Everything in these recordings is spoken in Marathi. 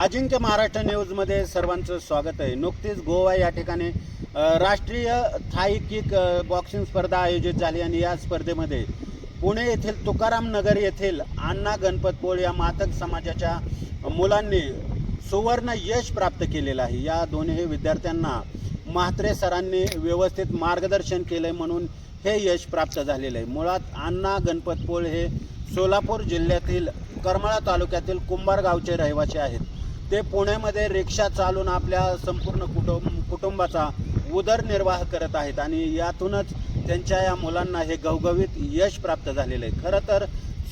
अजिंक्य महाराष्ट्र न्यूजमध्ये सर्वांचं स्वागत आहे. नुकतीच गोवा या ठिकाणी राष्ट्रीय थाई किक बॉक्सिंग स्पर्धा आयोजित झाली आणि या स्पर्धेमध्ये पुणे येथील तुकाराम नगर येथील अण्णा गणपतपोळ या मातक समाजाच्या मुलांनी सुवर्ण यश प्राप्त केलेलं आहे. या दोन्ही विद्यार्थ्यांना म्हात्रे सरांनी व्यवस्थित मार्गदर्शन केलंय म्हणून हे यश प्राप्त झालेलं आहे. मुळात अण्णा गणपतपोळ हे सोलापूर जिल्ह्यातील करमाळा तालुक्यातील कुंभार गावचे रहिवासी आहेत. ते पुण्यामध्ये रिक्षा चालून आपल्या संपूर्ण कुटुंब कुटुंबाचा उदरनिर्वाह करत आहेत आणि यातूनच त्यांच्या या मुलांना हे गवगवीत यश प्राप्त झालेलं आहे. खरं तर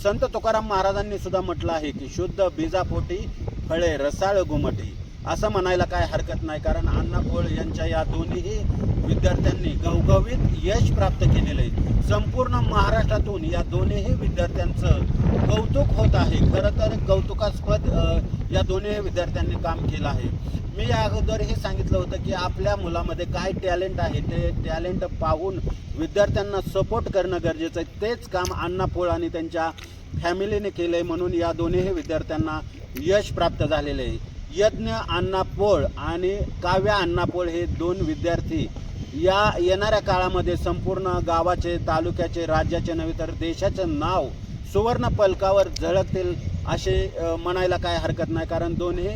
संत तुकाराम महाराजांनी सुद्धा म्हटलं आहे की शुद्ध बीजापोटी फळे रसाळ घुमटी असं म्हणायला काय हरकत नाही. कारण अण्णा कोळ यांच्या या दोन्हीही विद्यार्थ्यांनी गवगवीत यश प्राप्त केलेलं आहे. संपूर्ण महाराष्ट्रातून या दोन्हीही विद्यार्थ्यांचं कौतुक होत आहे. खरं तर कौतुकास्पद या दोन्ही विद्यार्थ्यांनी काम केलं आहे. मी या अगोदर हे सांगितलं होतं की आपल्या मुलामध्ये काय टॅलेंट आहे ते टॅलेंट पाहून विद्यार्थ्यांना सपोर्ट करणं गरजेचं आहे. तेच काम अण्णा पोळ आणि त्यांच्या फॅमिलीने केलं आहे म्हणून या दोन्हीही विद्यार्थ्यांना यश प्राप्त झालेलं आहे. यज्ञ अण्णा पोळ आणि काव्या अण्णा पोळ हे दोन विद्यार्थी या येणाऱ्या काळामध्ये संपूर्ण गावाचे तालुक्याचे राज्याचे नव्हे तर देशाचं नाव सुवर्ण पलकावर झळकतील असे म्हणायला काय हरकत नाही. कारण दोन्ही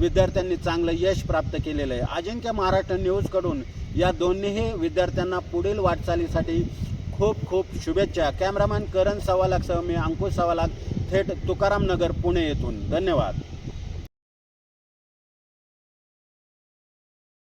विद्यार्थ्यांनी चांगलं यश प्राप्त केलेलं आहे. अजिंक्य महाराष्ट्र न्यूजकडून या दोन्हीही विद्यार्थ्यांना पुढील वाटचालीसाठी खूप खूप शुभेच्छा. कॅमेरामॅन करण सवालाकसह मी अंकुश सवालाक थेट तुकाराम नगर पुणे येथून. धन्यवाद.